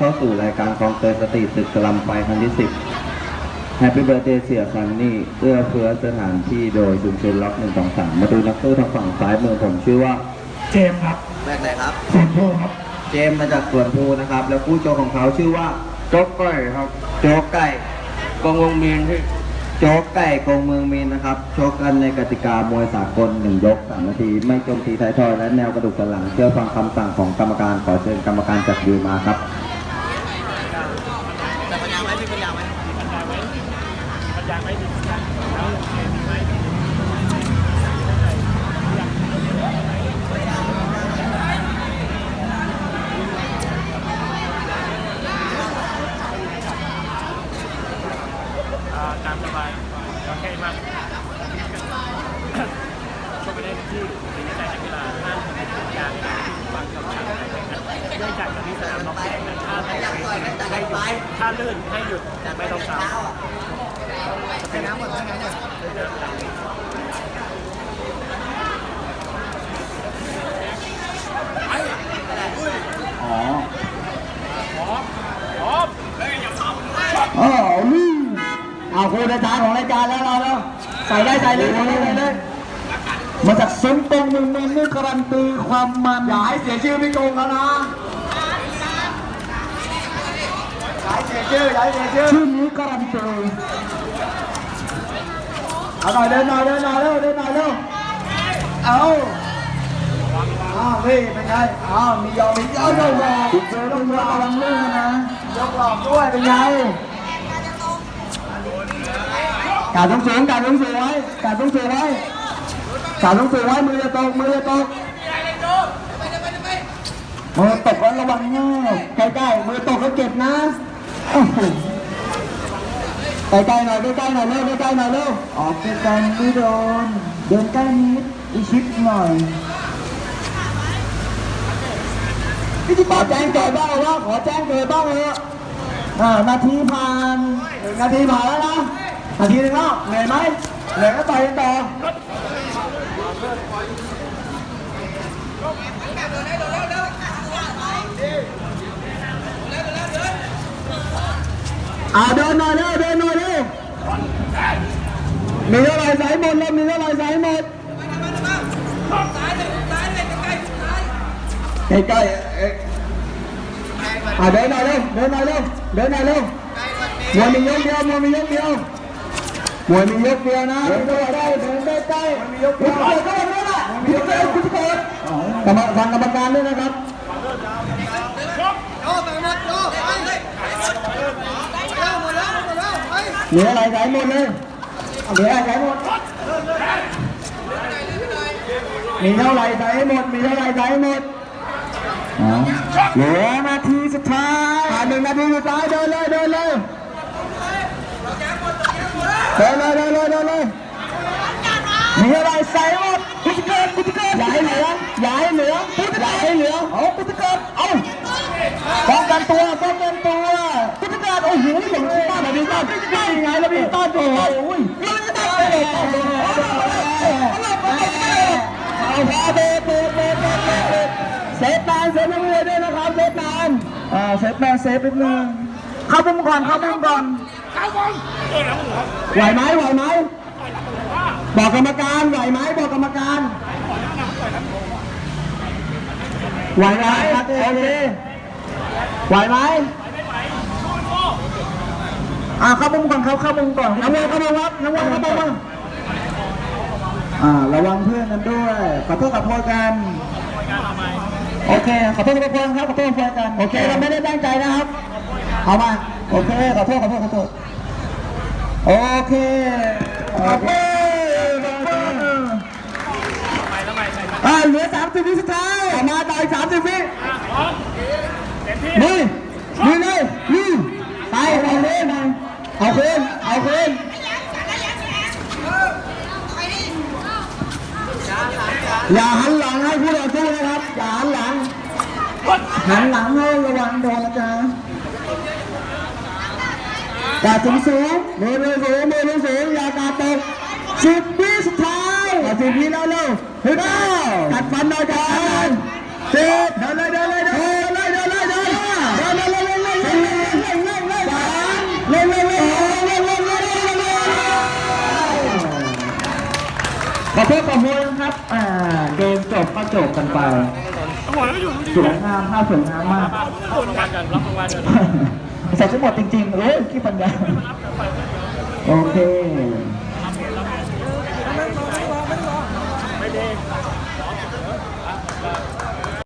ยินดีต้อนรับเข้าสู่รายการคลองเตยสตรีทศึกสลัมไฟครั้งที่ 10 Happy Birthday เสียซันนี่เอื้อเฟื้อสถานที่โดยชุมชนล็อก123มาดูนักสู้ทางฝั่งซ้ายมือผมชื่อว่าเจมส์ครับแบกไหนครับส่วนโพครับ เจมส์มาจากสวนภูนะครับ แล้วคู่โจกของเขาชื่อว่าโจ๊กก้อยครับ โจ๊กไก่กองวงมีนที่โจ๊กไก่กงเมืองมีนนะครับชกกันในกติกามวยสากลหนึ่งยกสามนาที ไม่โจมตีท้ายทอยและแนวกระดูกสันหลังเชื่อฟังคำสั่งของกรรมการขอเชิญกรรมการจัดยืนมาครับ ตามสบายโอเคมากก็ไปได้ที่ถึงใจนักกีฬาห้ามทำการฟังคำสั่งอะไรแบฉันเนื่องจากตอนนี้สนามล็อกแดงนะถ้าไม่ให้หยุดถ้าลื่นให้หยุดไม่ต้องตามใช้น้ำหมดแล้วไงเนี่ยอ พร้อมพร้อม อ๋อนี่ เอาคุณอาจารย์ของรายการแล้วเราแล้ว ใส่ได้ใส่เลยใส่เลยใส่เลยมาจากซึมตรงมืองนนนี่การันตีความมันอย่าให้เสียชื่อพี่โกงเขานะอย่าให้เสียชื่ออย่าให้เสียชื่อชื่อนี้การันตีเอาหน่อยเดินหน่อยเดินหน่อยเร็วเดินหน่อยเร็วเอาอ้าวพี่เป็นไงอ้าวมียอมมีเจ้ายอมบอกคุณเจอต้องระวังเรื่องนะยกหลอกด้วยเป็นไง การต้องสูงการต้องสูงไว้การต้องสูงไว้การต้องสูงไว้มือจะตกมือจะตกมือตกแล้วระวังเงายใกล้ๆมือตกก็เก็บนะใกล้ๆหน่อยใกล้ๆหน่อยเร็วใกล้ๆหน่อยเร็วออกใกล้ๆไม่โดนเดินใกล้นิดอีชิดหน่อยขอแจ้งเกิดบ้างว่าขอแจ้งเกิดบ้างเลยอ่านาทีผ่านนาทีผ่านแล้วนะ นาทีหนึงแล้วเหนื่อยไหมเหนื่อยก็ต่อยกันต่ออ่าเดินหน่อยเร็วเดินหน่อยเร็วมีเท่าไหร่ใส่หมดเลยมีเท่าไหร่ใส่หมด ใกล้ๆเอ๊ะอะเดินหน่อยเร็วเดินหน่อยเร็วเดินหน่อยเร็วมวยมียกเดียวมวยมียกเดียว มวยมียกเดียวนะเดินได้ได้เดินได้ใกล้มวยมียกเดียวก็ได้นั่นแหละมียกเดียวคุณทุกคนกรรมฟังกรรมการด้วยนะครับเหลืออะไรใส่หมดเลยเหลืออะไรใส่หมดมีเท่าไหร่ใส่หมด มีเท่าไหร่ใส่หมดเหลือนาทีสุดท้ายอ่าหนึ่งนาทีสุดท้ายเดินเลยเดินเลย เดินเลยเดินเลยเดินเลยมีอะไรใส่หมดพุทธเกิดพุทธเกิดอย่าให้เหลืออย่าให้เหลืออย่าให้เหลือเอาพุทธเกิดเอาป้องกันตัวป้องกันตัวพุทธเกิดโอ้โหอย่างนี้ต้านแบบนี้ต้านได้ยังไงแล้วพี่ต้านโอ้โหยังจะต้านเลยต้านเลยเอาพาเบรกเบรกเบรกเบรกเบรกเซฟแมนเซฟนักมวยด้วยนะครับเซฟแมนอ่าเซฟแมนเซฟนิดนึงเข้ามุมก่อนเข้ามุมก่อน ไหวไหมไหวไหมบอกกรรมการไหวไหมบอกกรรมการไหวไหมโอเคไหวไหมอ่าเข้ามุมก่อนเขาเข้ามุมก่อนน้ำมวยเข้ามาวัดน้ำมวยเข้ามาวัดอ่าระวังเพื่อนกันด้วย ขอโทษขอโทษกันโอเค ขอโทษทุกคนครับขอโทษทุกคนกันโอเคเราไม่ได้ตั้งใจนะครับ เอามา โอเค ขอโทษขอโทษขอโทษ โอเคโอเคไปแล้วไปไปไปอ่าเหลือ30วิสุดท้ายเอามาต่อย30วิอะพร้อมเต็มที่นี่นี่เลยนี่ไปเอาเล่นเอาคืนเอาคืนอย่าหันหลังให้ผู้ต่อสู้นะครับ อย่าหันหลัง หันหลังให้ระวังโดน กาดสูงสูงมือเร็วสูงมือเร็วสูงอย่ากาดตกสุดพีสุดท้ายสิบวิแล้วเร็วเฮ้ยบ้ากัดฟันหน่อยกันเจ็ดเลยดินเลยเดินเลยเดินเลยเดินเลยเดินเลยเดินเลยเดินเลยเดินเลยเดินเลยสามเลยร็วเลยร็วเลยร็วเลยร็วเลยร็วเลยร็วเลร็วขอโทเลยเทษนะครับเลยเลกมจบเลยเกันไปเลยงามภาพเลยงามมากรับรางวัลกันรับรางวัลยเกัน ใส่ทั้งหมดจริงๆเอ้ยขี้ปัญญาโอเคไม่ได้